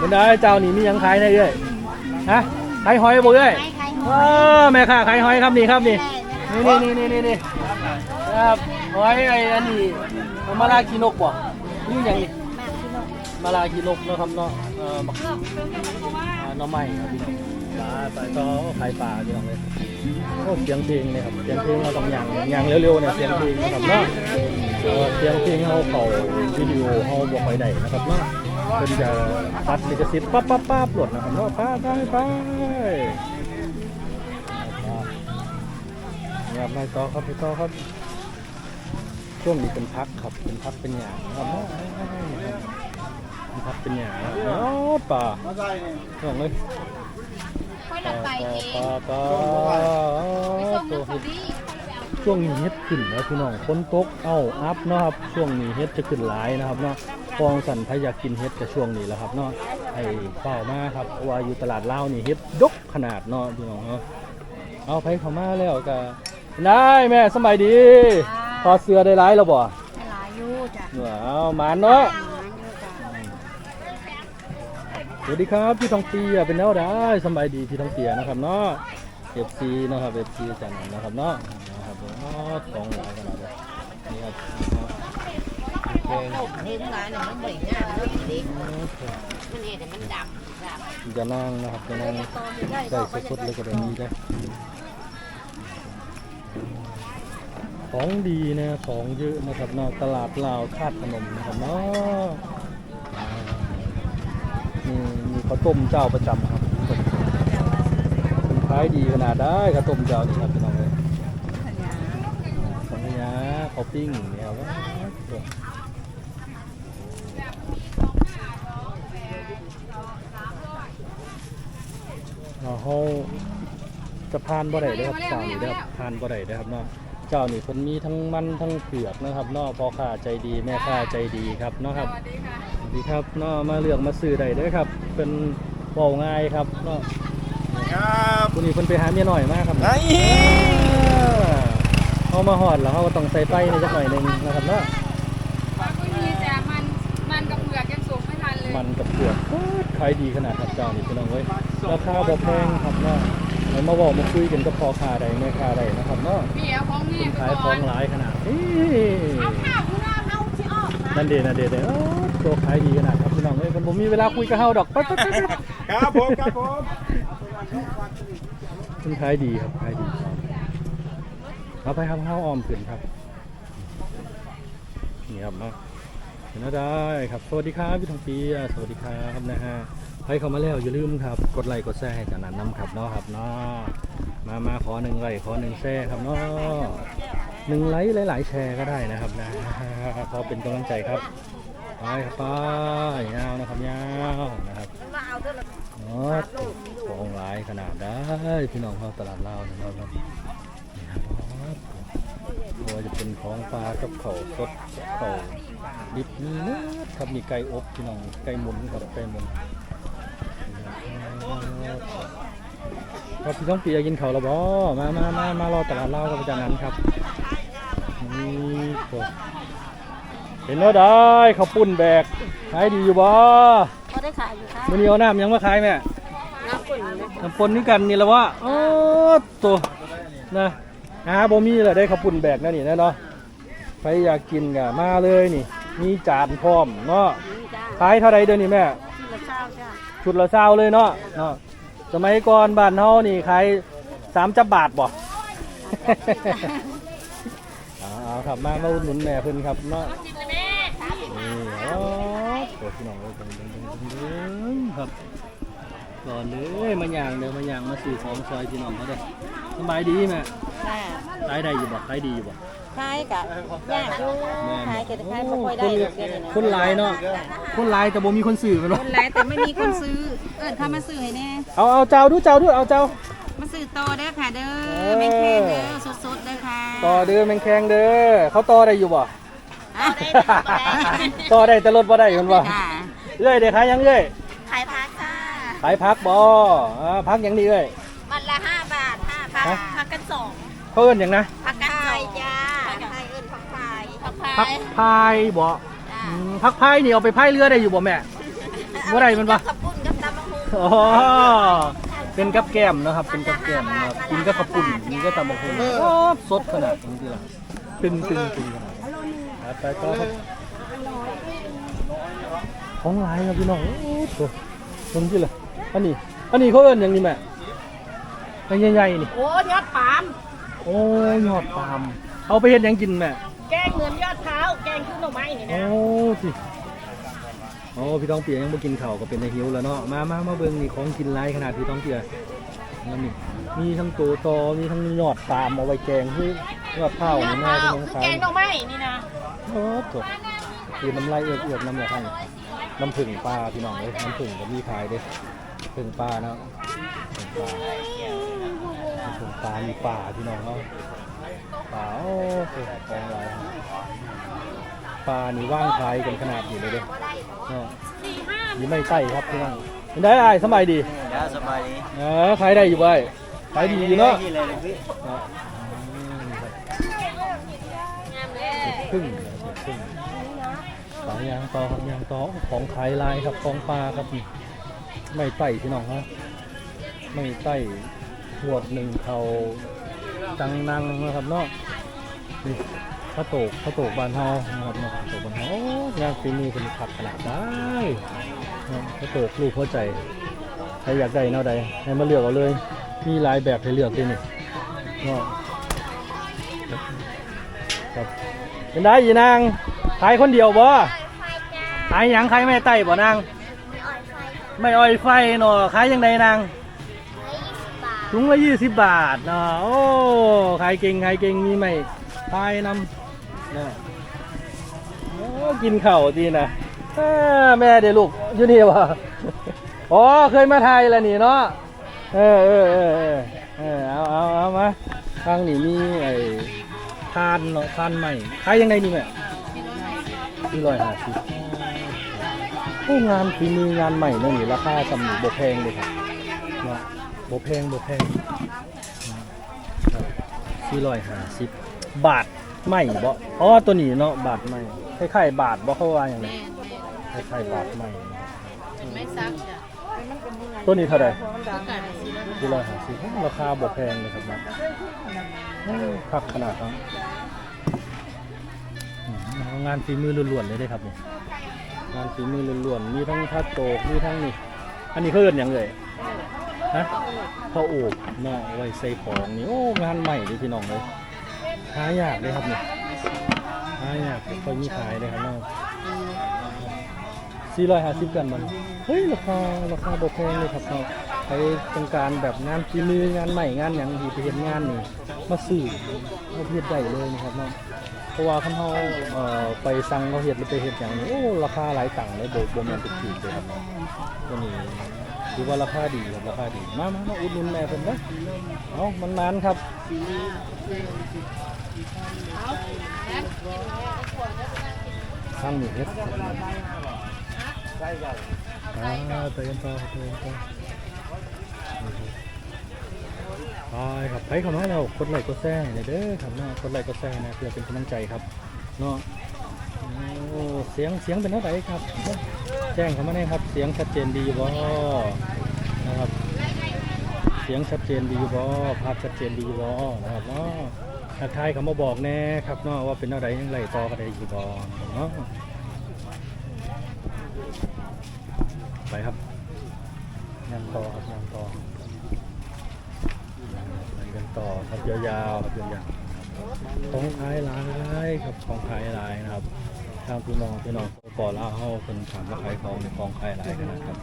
มันได้เจ้านี่มีหยังขายได้เอ้ยฮะขายหอยบ่เอ้ยใครใครหเออยอแม่ค้าขายหอยครับนี่ครับนี่แม่แม่นี่นี่นี่นี่นี่ครับหอยไอ้อันนี้มาลาคีนกบ่นี่หยังนี่มากที่นกมาลาคีนกเนาะครับเนาะเออบักอ่าหน้องใหม่ครับพี่น้องปลาปลาต่อขายปลาพี่น้องเลยโอ้เสียงเพลงเลยครับเสียงเพลงเราต้องอย่างอย่างเร็วๆเนี่ยเสียงเพลงนะครับเนาะเออเสียงเพลงเขาเขาวิดีโอเขาบ่ค่อยได้นะครับเนาะ เพิ่นจะตัดลิขสิทธิ์ปั๊บปั๊บปั๊บหลดนะครับเนาะไปไปไปครับไปต่อครับไปต่อครับช่วงนี้เป็นพักครับเป็นพักเป็นหยาครับเนาะเป็นพักเป็นหยาครับเนาะป่าลองเลยค่อยป่าละไปเองป่าป่าไปส่งตัวน้ำเขาช่วงนี้เฮ็ดขึ้นแล้วพี่น้องฝนตกเอ้าอัพเนาะครับช่วงนี้เฮ็ดจะขึ้นหลายนะครับเนาะฟองสันถ้าอยากกินเฮ็ดจะช่วงนี้แหล้วครับเนาะไอ้เป้ามาครับเพราะว่าอยู่ตลาดลาวนี่เฮ็ดดกขนาดเนาะพี่น้องเนาะเอาไปเข้ามาแล้วก็ได้แม่สำบายดีพอดเสื้อได้หลายแล้วบ่ให้หลายอยู่จ้ะเหนือเอาหมานเนาะหลายอยู่จ้ะสวัสดีครับพี่ทองเปียเป็นแล้วได้สำบายดีพี่ทองเปียนะครับเนาะเอฟซีนะครับเอฟซีจันนันนะครับเนาะนะครับเนาะของหลายขนาดเลยนี่ครับ แกงเห็นหลายหนึ่งมันเบ่งง่ายมันเด็กมันเห็นแต่มันดำดำจะนั่งนะครับจะนั่งใส่สุดเลยก็แบบนี้ได้ของดีนะของเยอะนะครับนาะตลาดลาวคาดขนมนะครับเนาะมีมีข้าวต้มเจ้าประจำครับขายดีขนาดได้ข้าวต้มเจ้านี่ครับพี่น้องเลยสังขยาข้าวปิ้งเนี่ยครับ เราเฮาจะพานบ่ได้เด้อครับเจ้านี่เด้อครับพานบ่ได้เด้อครับเนาะเจ้านี่เพิ่นมีทั้งมันทั้งเผือกนะครับเนาะพ่อค้าใจดีแม่ค้าใจดีครับเนาะครับสวัสดีครับเนาะมาเลือกมาซื้อได้เด้อครับ เป็นเบาง่ายครับเนาะครับคุณนี่เพิ่นไปหาเมียหน่อยมากครับไอ้เอามาหอดแล้วเขาก็ต้องใส่ไฟในจักหน่อยหนึงนะครับเนาะ ไม่มีแต่มันมันกับเปลือกยังสุกไม่ทันเลยมันกับเปลือกขายดีขนาดครับเจ้านี่พี่น้องเว้ยราคาบ่แพงครับเนาะไหนมาบอกมาคุยกันกับพอค้าใดแม่ค้าใดนะครับเนาะพี่เอาของแม่คุณไปขายขก่ออนงหลายขนาดนี้เอาข้าวคุณเอาเอาที่ออกนะนั่นเดนั่นเดเด้อโอ้ตัวขายดีขนาดครับพี่น้องเอ้ยเพิ่นบ่มีเวลาคุยกับเฮาดอกปั๊บปั๊บปั๊บปั๊บครับผมครับผมมันขายดีครับขายดีเอาไปครับข้าวออมขึ้นครับนี่ครับมา เห็นแล้วได้ครับสวัสดีครับพี่ทองปีอะสวัสดีครับนะฮะใครเข้ามาแล้วอย่าลืมครับ กดไลค์กดแชร์ให้จานันน้ำครับเนาะครับเนาะมามาขอหนึ่งไลค์ขอหนึ่งแชร์ครับเนาะหนึ่งไลค์หลายๆแชร์ก็ได้นะครับนะขอเป็นกำลังใจครับไปครับไปยาวนะครับยาวนะครับมาเอาเด้อละเนาะของหลายขนาดได้พี่น้องเข้าตลาดลานะครับนี่ครับตัวาจะเป็นของปลากับเข่าสดเข่า ดิบนี่นะครับมีไก่อบพี่น้องไก่หมุนครับไก่หมุนครับพี่ต้องปีอยากกินข้าวแล้วบ่มามามามารอตลาดลาวกับอาจารย์นั้นครับนี่ครับเห็นแล้วได้ข้าวปุ้นแบกขายดีอยู่บ่ก็ได้ขายอยู่ค่ะมื้อนี้เอาน้ำยังมาขายแม่น้ำปุ่นนะน้ำปนนี่กันนี่แหละวะโอ้ตัวนะหาบ่มีเลยได้ข้าวปุ่นแบกนั่นนี่นะเนาะ ใครอยากกินก็มาเลยนี่ มีจานพร้อมเนาะนี่จ้าขายเท่าไรเดี๋ยวนี้แม่ที่ละเช้าจ้าชุดละเศร้าเลยเนาะเนาะสมัยก่อนบ้านเฮานี่ขายสามจับบาทบ่ เอาเอาครับมามาอุดหนุนแม่เพิ่นครับเนาะนี่โอ้ตัวพี่น้องเลยเบิ่งเบิ่งเบิ่งเบิ่งครับก่อนเลยมาย่างเด้อมาย่างมาซื้อของซอยพี่น้องเขาเด้อสบายดีแม่ค่ะขายได้อยู่บ่ขายดีอยู่บ่ ขายกะยากอยู่แม่นขายบ่ก็ขายบ่ค่อยได้หรอกเดี๋ยวนี้คนหลายเนาะคนหลายแต่บ่มีคนซื้อแมันบ่คนหลายแต่ไม่มีคนซื้อ เอิญเข้ามาซื้อให้แน่ เอาเอาเจ้าดูเจ้าดูเอาเจ้า มาซื้อโตเด้อค่ะเด้เอออแมงแคงเด้อสดๆเด้อค่ะต่อเด้อแมงแคงเด้อเขาต่อได้อยู่บ่ อะต่อได้แต่รถบ่ได้เพิ่นว่าจ้าเอ้ยเด้ขายหยังเอ้ยขายพักค่ะขายผักบ่อ่าผักหยังดีเอ้ยมันละห้าบาทห้าพักฮะพักกันสองเขาเอิ้นหยังนะ พักกันสองจ้าพักไทยเอิ้นพักไทย พักไทผักยพายบ่อืมผักพายนี่เอาไปพายเรือได้อยู่บ่แม่ บ่ได้แมันบ่ขับปุ้นอ๋อเป็นกับแก้มนะครับ เป็นกับแก้มนะครับกินกับข้าวปุ้นกินกับตำบักหุ่งโอ้สดขนาดนี้ทีละตึงตึงตึงขนาดนี้ไปต่อครับของหลายครับพี่น้องโอ้โหตรงที่ละอันนี้ อันนี้เขาเอิ้นอย่างนี้แม่อันใหญ่ๆนี่ โอ้ยอดปาล์มโอ้ยยอดปาล์มเอาไปเฮ็ดหยังกินแม่ แกงเหมือนยอดเท้า แกงขึ้นหน่อไม้นี่โอ้นะสิโอ้พี่ต้องเปียยังบ่กินข้าวก็เป็นในหิวแล้วเนาะมามามาเบิ่งนี่ของกินหลายขนาดพี่ต้องเปียนั่นนี่มีทั้งตัวตอมีทั้งยอดปาล์มเอาไว้แกงคือยอดเผานี่แม่พี่น้องคือสาแกวงหน่อไม้นี่นะโอ้จบคือน้ำลายเอือกๆน้ำเหลือทั้งน้ำผึ้งปลาพี่น้องเลยน้ำผึ้งก็มีขายเด้ผึ้งปลาเนาะผึ้งปลาน้ำผึ้งปลามีปลาพี่น้องเนาะ ปลาโอ้โหของหลายปลานี่ว่างขายกันขนาดนี้เลยเด้เนาะนี่ไม่ใต้ครับพี่น้องเป็นได้ไอ้สบายดี Dạ, sắp bài đi. เออขายได้อยู่ไว้ยขายดีอยู่เนาะ Cái gì này được biết? เนาะพึ่งพึ่งสายยางต่อครับยางต่อของขายลายครับของปลาครับนี่ไม่ไต่พี่น้องครับไม่ไต่หวดหนึ่งเขา จังนังนะครับเนาะนี่ข้าวโตกข้าวโตกบานเฮานะครับเนาะข้าวโตกบานเฮาโอ้ยางฝีมือเป็นขับขนาดได้เนาะข้าวโตกลูกเข้าใจใครอยากได้แนวใดให้มาเลือกเอาเลย มีหลายแบบให้เลือกด้วยนี่เนาะครับเป็นได้ยีนางขายคนเดียวบ่ขายหยังขายไม่ไต่บ่นางไม่อ่อยไฟเนาะขายยังไงนาง ถุงละยี่สิบบาทเนาะโอ้ขายเก่งขายเก่งมีไหมขายนำเนาะโอ้กินเข้าดีนะแม่เดี๋ยวลูกอยู่นี่วะอ๋อเคยมาไทยแล้วนี่เนาะเออเออเออเออเอาเอาเอามาทางนี้มีไอ้ทานเนาะทานใหม่ขายยังไงนี่แม่ที่ร้อยห้าสิบโอ้งานฝีมืองานใหม่เนี่ยนี่ราคาสำหรับโบแพงเลยครับเนาะ บแพงโบแพงที่ร้อยห้าสิบบาทใหม่บ่อ๋อตัวนี้เนาะบาทใหม่คล้ายๆบาทบ่เขาว่าอย่างไรคล้ายๆบาทใหม่ไม่ซักจ้ะตัวนี้เท่าไหร่ต้องการสิที่ร้อยห้าสิบราคาบกแพงเลยครับนะคักขนาดนั้นอืมงานฝีมือล้วนๆเลยได้ครับนี่งานฝีมือล้วนๆมีทั้งทัดโตกมีทั้งนี่อันนี้เขาเอินอย่างเลย ฮะข้าโอบเนาะไว้ใส่ของนี่โอ้งานใหม่เลยพี่น้องเลยหายากเลยครับเนี่ยหายากไม่ค่อยมีขายเลยครับเนาะสี่ร้อยห้าสิบกันมันเฮ้ยราคาราคาบกแพงเลยครับเนาะใครต้องการแบบงานฝีมืองานใหม่งานอย่างที่ไปเห็นงานนี่มาซื้อมาเฮ็ดได้เลยนะครับเนาะเพราะว่าคันเฮาเอ่อไปสั่งเขาเฮ็ดหรือไปเฮ็ดอย่างนี้โอ้ราคาหลายตังค์เลยโบโบแมนเป็นถูกเลยครับเนาะตัวนี้ ถือว่าราคาดีครับราคาดี มามามาอุดหนุนแม่เพิ่นะเอามันนานครับข้างนี้เฮ็ดอ่าเตือนต่อเตือนต่อไปครับไปเข้ามาแล้วกดไลค์กดแชร์ให้หน่ยเด้อครับเนาะกดไลค์กดแชร์นะเพื่อเป็นกำลังใจครับเนาะโอ้เสียงเสียงเป็นเท่าไหร่ครับ แจ้งเขามาได้ครับเสียงชัดเจนดีบ่นะครับ เสียงชัดเจนดีบ่ภาพชัดเจนดีบ่นะครับเนาะทักทายเขามาบอกแน่ครับเนาะว่าเป็นเท่าไรยังไงต่อกันได้อยู่บ่เนาะไปครับงานต่อครับงานต่อไปกันต่อครับยาวๆครับยาวๆของขายหลายครับของขายหลายนะครับทางพี่น้องพี่น้อง ก่อล่าเฮาเป็นถามว่าขายของในของขายหลายกันนะครับ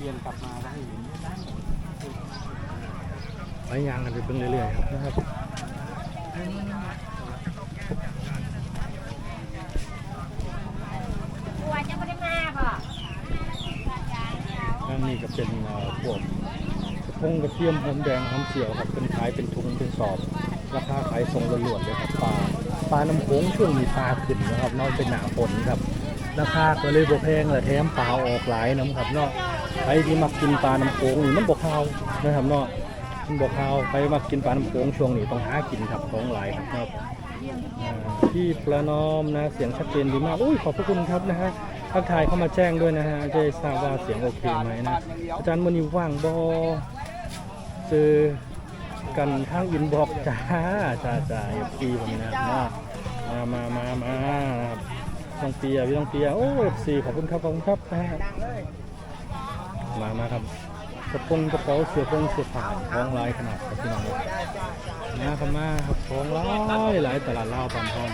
Tiền cặp mà đã hiểu. ไปยางกันไปเพิ่งเรื่อยๆครับนะครับกลัวจะไม่ได้มาป่ะข้างนี้ก็เป็นเอ่อพวกกระพงกระเทียมหอมแดงหอมเจียวครับเป็นขายเป็นถุงเป็นสอบ ราคาขายทรงล้วนๆเลยครับปลา ปลาน้ำโขงช่วงนี้ปลาขึ้นนะครับนอกเป็นหนาฝนครับราคาก็เลยบ่แพงและแถมปลาออกหลายน้ำครับเนาะใครที่มักกินปลาน้ำโขงนี่มันบ่คาวนะครับเนาะมันบ่คาวใครมักกินปลาน้ำโขงช่วงนี้ต้องหากินครับของหลายครับครับอ่าพี่ประนอมนะเสียงชัดเจนดีมากอุ้ยขอบพระคุณครับนะฮะทักทายเข้ามาแจ้งด้วยนะฮะจะทราบว่าเสียงโอเคไหมนะอาจารย์มณีว่างบอเจอ กันทางอินบ็อกจ้าจ้าจ้าเอฟซีผมนะครับมามามามาต้องเปียพี่ต้องเปียโอ้เอฟซีขอบคุณครับขอบคุณครับนะฮะมามาครับกระโปรงกระเป๋าเสื้อโปรงเสื้อผ้าท้องลายขนาดครับพี่น้องเลยมาครับมาครับท้องลายหลายตลาดเลาปันทอง